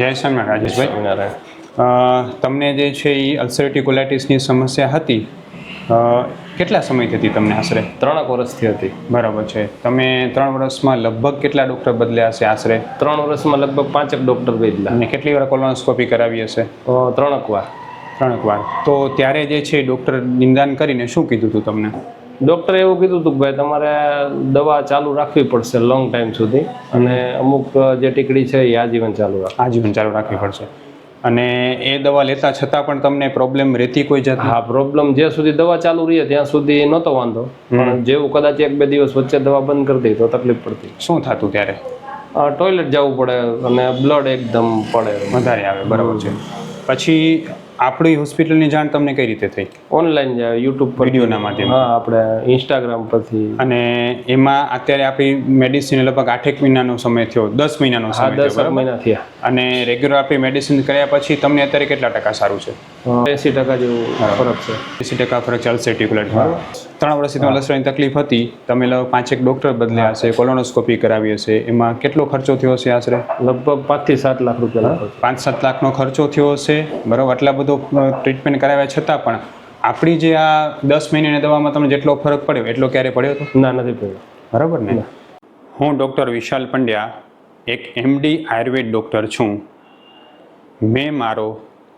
જય સ્વામી રાજેશભાઈ. તમને જે છે એ અલ્સરેટિવ કોલાઇટિસની સમસ્યા હતી કેટલા સમયથી હતી તમને આશરે? ત્રણેક વર્ષથી હતી. બરાબર છે. તમે ત્રણ વર્ષમાં લગભગ કેટલા ડૉક્ટર બદલ્યા હશે આશરે? ત્રણ વર્ષમાં લગભગ પાંચેક ડૉક્ટર બદલ્યા. અને કેટલી વાર કોલોનોસ્કોપી કરાવી હશે? ત્રણેક વાર. ત્રણેક વાર. તો ત્યારે જે છે ડૉક્ટર નિદાન કરીને શું કીધું હતું તમને? ડૉક્ટરે એવું કીધું હતું કે ભાઈ તમારે દવા ચાલુ રાખવી પડશે લોંગ ટાઈમ સુધી અને અમુક જે ટીકડી છે એ આજીવન ચાલુ રાખ. આજીવન ચાલુ રાખવી પડશે. અને એ દવા લેતા છતાં પણ તમને પ્રોબ્લેમ રહેતી કોઈ જાત હા પ્રોબ્લેમ જે સુધી દવા ચાલુ રહી ત્યાં સુધી નહોતો વાંધો. પણ જેવું કદાચ એક બે દિવસ વચ્ચે દવા બંધ કરી દઈ તો તકલીફ પડતી. શું થતું ત્યારે? ટોયલેટ જવું પડે અને બ્લડ એકદમ પડે. વધારે આવે બરાબર છે. પછી આપણી હોસ્પિટલની જાણ તમને કઈ રીતે થઈ? ઓનલાઈન યુટ્યુબ પર વિડીયોના માધ્યમથી. હા આપણે ઇન્સ્ટાગ્રામ પરથી. અને એમાં અત્યારે આપણી મેડિસિન લગભગ આઠેક મહિનાનો સમય થયો દસ મહિનાનો સમય થયો મહિના થયા. અને રેગ્યુલર આપણી મેડિસિન કર્યા પછી તમને અત્યારે કેટલા ટકા સારું છે? એસી ટકા જેવો ફરક છે. એસી ટકા ફરક ચાલશે ટિક્યુલેટ ત્રણ વર્ષથી તમને લસરાની તકલીફ હતી. તમે પાંચેક ડૉક્ટર બદલ્યા હશે કોલોનોસ્કોપી કરાવી હશે. એમાં કેટલો ખર્ચો થયો હશે આશરે? લગભગ પાંચથી સાત લાખ રૂપિયા પાંચ સાત લાખનો ખર્ચો થયો હશે. બરાબર આટલા બધો ટ્રીટમેન્ટ કરાવ્યા છતાં પણ આપણી જે આ દસ મહિનાની દવામાં તમને જેટલો ફરક પડ્યો એટલો ક્યારે પડ્યો હતો? ના નથી પડ્યો. બરાબર ને? હું ડૉક્ટર વિશાલ પંડ્યા એક એમડી આયુર્વેદ ડૉક્ટર છું. મેં મારો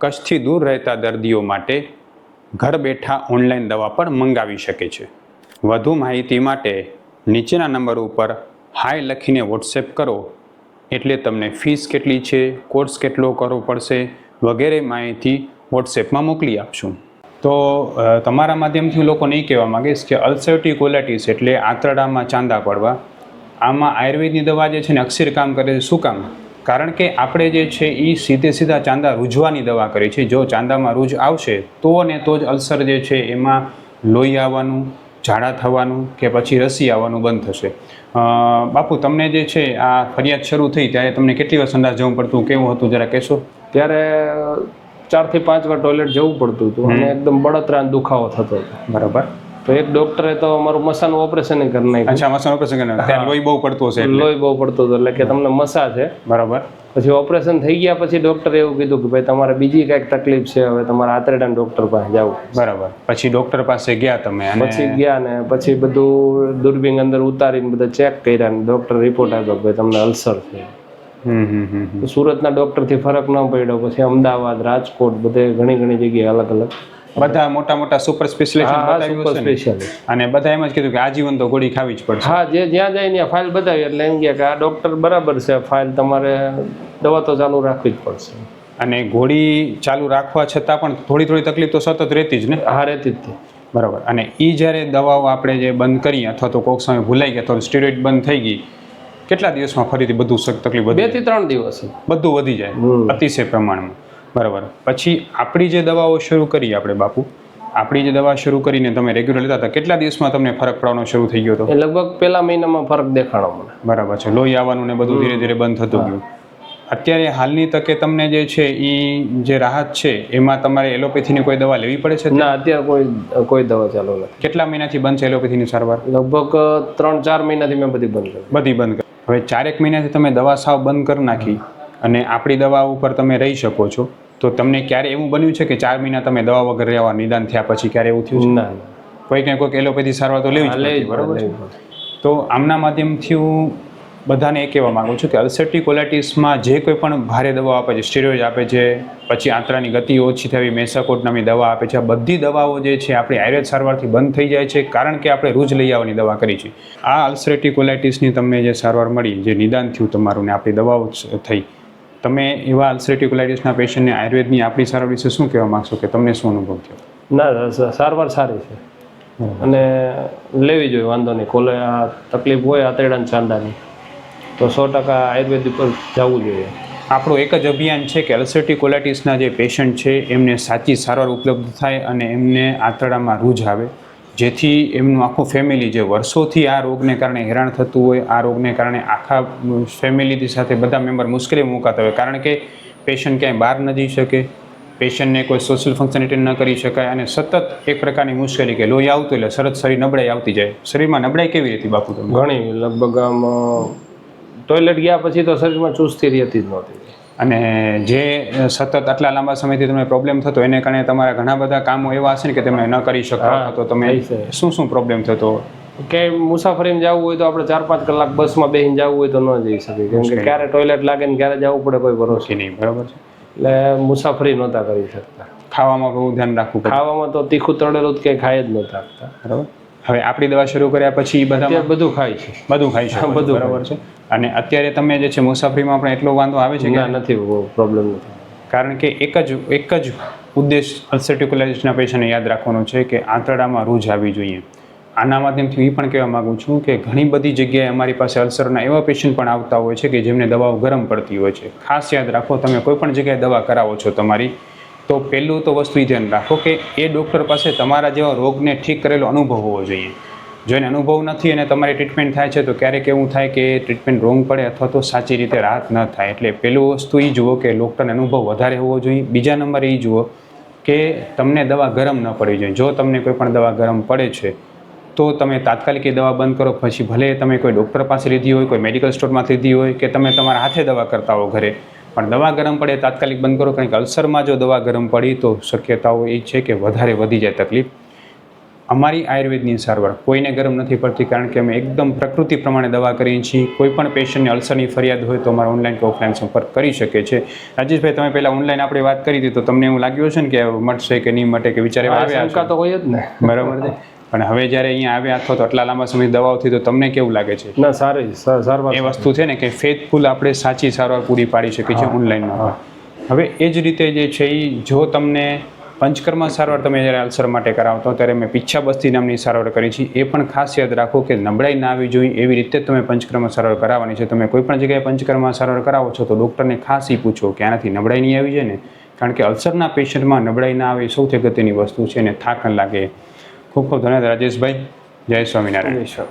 કચ્છથી દૂર રહેતા દર્દીઓ માટે ઘર બેઠા ઓનલાઈન દવા પણ મંગાવી શકે છે. વધુ માહિતી માટે નીચેના નંબર ઉપર હાય લખીને વોટ્સએપ કરો. એટલે તમને ફીસ કેટલી છે કોર્સ કેટલો કરવો પડશે વગેરે માહિતી વોટ્સએપમાં મોકલી આપશું. તો તમારા માધ્યમથી હું લોકોને એ કહેવા માંગીશ કે અલ્સર્ટિવ કોલાઇટિસ એટલે આંતરડામાં ચાંદા પડવા. આમાં આયુર્વેદની દવા જે છે ને અક્ષર કામ કરે છે, શું કામ? કારણ કે આપણે જે છે એ સીધે સીધા ચાંદા રૂજવાની દવા કરી છે. જો ચાંદામાં રૂજ આવશે તો ને તો જ અલ્સર જે છે એમાં લોહી આવવાનું ઝાડા થવાનું કે પછી રસી આવવાનું બંધ થશે. બાપુ તમને જે છે આ ફરિયાદ શરૂ થઈ ત્યારે તમને કેટલી વાર સંડાસ જવું પડતું? કેવું હતું? જરા કહેશો. ત્યારે ચારથી પાંચ વાર ટોયલેટ જવું પડતું હતું. અને એકદમ બળતરા દુખાવો થતો હતો. બરાબર. તો એક ડોક્ટરે તો અમારું મસાનું ઓપરેશન કરી નાખ્યું. અચ્છા મસાનો ઓપરેશન લોહી બહુ પડતો છે. લોહી બહુ પડતો હતો એટલે કે તમને મસા છે. બરાબર. પછી ઓપરેશન થઈ ગયા પછી ડોક્ટરે એવું કીધું કે ભાઈ તમારે બીજી કાંઈક તકલીફ છે હવે તમારે આતરડા ડોક્ટર પાસે જવું બરાબર. પછી ડોક્ટર પાસે ગયા તમે પછી ગયા ને પછી બધું દૂરબીન અંદર ઉતારીને બધા ચેક કર્યા ને ડોક્ટર રિપોર્ટ આપ્યો કે તમને અલ્સર છે. સુરતના ડોક્ટરથી ફરક ન પડ્યો. પછી અમદાવાદ રાજકોટ બધે ઘણી ઘણી જગ્યાએ અલગ અલગ. બધા મોટા મોટા સુપર સ્પેશિયાલિસ્ટ અને બધા એમ જ કીધું કે આજીવન તો ગોળી ખાવી જ પડશે. હા જે જ્યાં જાય ત્યાં ફાઇલ બતાવી એટલે એમ કે આ ડોક્ટર બરાબર છે ફાઇલ તમારે દવા તો ચાલુ રાખવી જ પડશે. અને ગોળી ચાલુ રાખવા છતાં પણ થોડી થોડી તકલીફ તો સતત રહેતી જ ને? હા રહેતી જ બરાબર. અને એ જ્યારે દવાઓ આપણે જે બંધ કરીએ અથવા તો કોઈક સમય ભૂલાઈ ગયા તો સ્ટીરોઇડ બંધ થઈ ગઈ કેટલા દિવસમાં ફરીથી બધું તકલીફ બે વધી થી ત્રણ દિવસ. બધું વધી જાય અતિશય પ્રમાણમાં. બરાબર. પછી આપણી જે દવાઓ શરૂ કરી આપણે બાપુ આપણી જે દવા શરૂ કરીને તમે રેગ્યુલર લેતા હતા કેટલા દિવસમાં તમને ફરક પડવાનો શરૂ થઈ ગયો હતો? લગભગ પહેલા મહિનામાં ફરક દેખાણો મને. બરાબર છે. લોહી આવવાનું ને બધું ધીરે ધીરે બંધ થતું ગયું. અત્યારે હાલની તકે તમને જે છે એ જે રાહત છે એમાં તમારે એલોપેથીની કોઈ દવા લેવી પડે છે? ના અત્યારે કોઈ કોઈ દવા ચાલુ નથી. કેટલા મહિનાથી બંધ છે એલોપેથીની સારવાર? લગભગ ત્રણ ચાર મહિનાથી મેં બધી બંધ કરી. બધી બંધ કરી. હવે ચારેક મહિનાથી તમે દવા સાવ બંધ કરી નાખી અને આપણી દવા ઉપર તમે રહી શકો છો. તો તમને ક્યારે એવું બન્યું છે કે ચાર મહિના તમે દવા વગર રહેવા નિદાન થયા પછી ક્યારે એવું થયું ના કોઈક ને કોઈક એલોપેથી સારવાર તો લેવી બરાબર છે? તો આમના માધ્યમથી હું બધાને એ કહેવા માગું છું કે અલ્સર્ટી કોલાઇટિસમાં જે કોઈ પણ ભારે દવાઓ આપે છે સ્ટીરોઇડ આપે છે પછી આંતરાની ગતિ ઓછી થવી મેસાકોટ નામની દવા આપે છે આ બધી દવાઓ જે છે આપણી આયુર્વેદ સારવારથી બંધ થઈ જાય છે કારણ કે આપણે રોજ લઈ આવવાની દવા કરી છે. આ અલ્સરેટી કોલાઇટિસની તમને જે સારવાર મળી જે નિદાન થયું તમારું ને આપણી દવાઓ થઈ તમે એવા અલ્સરેટિવ પેશન્ટને આયુર્વેદની આપણી સારવાર વિશે શું કહેવા માગશો કે તમને શું અનુભવ થયો? ના સારવાર સારી છે. અને લેવી જોઈએ વાંધો નહીં. કોલે આ તકલીફ હોય આતરડા ચાંદાની તો સો ટકા આયુર્વેદ ઉપર જવું જોઈએ. આપણું એક જ અભિયાન છે કે અલ્સરેટિવ કોલાઇટિસના જે પેશન્ટ છે એમને સાચી સારવાર ઉપલબ્ધ થાય અને એમને આંતરડામાં રૂજ આવે. જેથી એમનું આખું ફેમિલી જે વર્ષોથી આ રોગને કારણે હેરાન થતું હોય, આ રોગને કારણે આખા ફેમિલી સાથે બધા મેમ્બર મુશ્કેલીમાં મુકાતા હોય. કારણ કે પેશન્ટ ક્યાંય બહાર ન જઈ શકે, પેશન્ટને કોઈ સોશિયલ ફંક્શન એટેન્ડ ન કરી શકાય અને સતત એક પ્રકારની મુશ્કેલી કે લોહી આવતું એટલે સરત શરીર નબળાઈ આવતી જાય. શરીરમાં નબળાઈ કેવી રીતે બાપુ ઘણી, લગભગ આમ ટોયલેટ ગયા પછી તો શરીરમાં ચુસ્તી રહેતી જ નહોતી. અને જે સતત આટલા લાંબા સમયથી તમને પ્રોબ્લેમ થતો એને કારણે તમારા ઘણા બધા કામો એવા હશે ને કે તમે ન કરી શકતા તો તમે. શું શું પ્રોબ્લેમ થતો? કે મુસાફરીમાં જવું હોય તો આપણે ચાર પાંચ કલાક બસમાં બેસીને જવું હોય તો ન જઈ શકીએ કેમ કે ક્યારે ટોયલેટ લાગે ને ક્યારે જવું પડે કોઈ ભરોસો. નહીં બરાબર છે. એટલે મુસાફરી નહોતા કરી શકતા. ખાવામાં બહુ ધ્યાન રાખવું ખાવામાં તો તીખું તળેલું જ કંઈ ખાઈ જ નહોતા બરાબર. હવે આપણી દવા શરૂ કર્યા પછી બધા બધું ખાય છે. બધું ખાય છે બધું બરાબર છે? અને અત્યારે તમે જે છે મુસાફરીમાં પણ એટલો વાંધો આવે છે કે? નથી પ્રોબ્લેમ નથી. કારણ કે એક જ એક જ ઉદ્દેશ અલ્સર્ટિક્યુલાઇટિસના પેશન્ટને યાદ રાખવાનો છે કે આંતરડામાં રૂજ આવી જોઈએ. આના માધ્યમથી એ પણ કહેવા માગું છું કે ઘણી બધી જગ્યાએ અમારી પાસે અલ્સરના એવા પેશન્ટ પણ આવતા હોય છે કે જેમને દવાઓ ગરમ પડતી હોય છે. ખાસ યાદ રાખો તમે કોઈ પણ જગ્યાએ દવા કરાવો છો તમારી તો પહેલું તો વસ્તુ એ ધ્યાન રાખો કે એ ડૉક્ટર પાસે તમારા જેવા રોગને ઠીક કરેલો અનુભવ હોવો જોઈએ. જો એને અનુભવ નથી અને તમારી ટ્રીટમેન્ટ થાય છે, તો ક્યારેક એવું થાય કે ટ્રીટમેન્ટ રોંગ પડે અથવા તો સાચી રીતે રાહત ન થાય. એટલે પહેલું વસ્તુ એ જુઓ કે ડૉક્ટરને અનુભવ વધારે હોવો જોઈએ. બીજા નંબરે એ જુઓ કે તમને દવા ગરમ ન પડવી જોઈએ. જો તમને કોઈ પણ દવા ગરમ પડે છે, તો તમે તાત્કાલિક એ દવા બંધ કરો. પછી ભલે તમે કોઈ ડૉક્ટર પાસે લીધી હોય, કોઈ મેડિકલ સ્ટોરમાંથી લીધી હોય કે તમે તમારા હાથે દવા કરતા હો ઘરે પણ દવા ગરમ પડે તાત્કાલિક બંધ કરો. કારણ કે અલ્સરમાં જો દવા ગરમ પડી તો શક્યતાઓ એ છે કે વધારે વધી જાય તકલીફ. અમારી આયુર્વેદની સારવાર કોઈને ગરમ નથી પડતી કારણ કે અમે એકદમ પ્રકૃતિ પ્રમાણે દવા કરીએ છીએ. કોઈ પણ પેશન્ટને અલ્સરની ફરિયાદ હોય તો અમારા ઓનલાઈન કે ઓફલાઈન સંપર્ક કરી શકે છે. રાજેશભાઈ તમે પહેલાં ઓનલાઈન આપણે વાત કરી હતી તો તમને એવું લાગ્યું હશે ને કે મળશે કે નહીં મટે કે વિચારે શંકા તો હોય જ ને. બરાબર છે. પણ હવે જ્યારે અહીંયા આવ્યા અથવા તો આટલા લાંબા સમય દવાઓથી તો તમને કેવું લાગે છે? ના સારી સારવાર એ વસ્તુ છે ને કે ફેથફુલ આપણે સાચી સારવાર પૂરી પાડી શકીએ છીએ ઓનલાઈનમાં હવે એ જ રીતે જે છે એ જો તમને પંચકર્મા સારવાર તમે જ્યારે અલ્સર માટે કરાવતો ત્યારે મેં પીછા બસ્તી નામની સારવાર કરી છે. એ પણ ખાસ યાદ રાખો કે નબળાઈ ના આવી જોઈએ એવી રીતે જ તમે પંચકર્મા સારવાર કરાવવાની છે. તમે કોઈ પણ જગ્યાએ પંચકર્મા સારવાર કરાવો છો તો ડૉક્ટરને ખાસ એ પૂછો કે આનાથી નબળાઈ નહીં આવી જાય ને? કારણ કે અલ્સરના પેશન્ટમાં નબળાઈ ના આવે સૌથી અગત્યની વસ્તુ છે ને થાક ન લાગે. ખૂબ ખૂબ ધન્યવાદ રાજેશભાઈ. જય સ્વામિનારાયણ. ઈશ્વર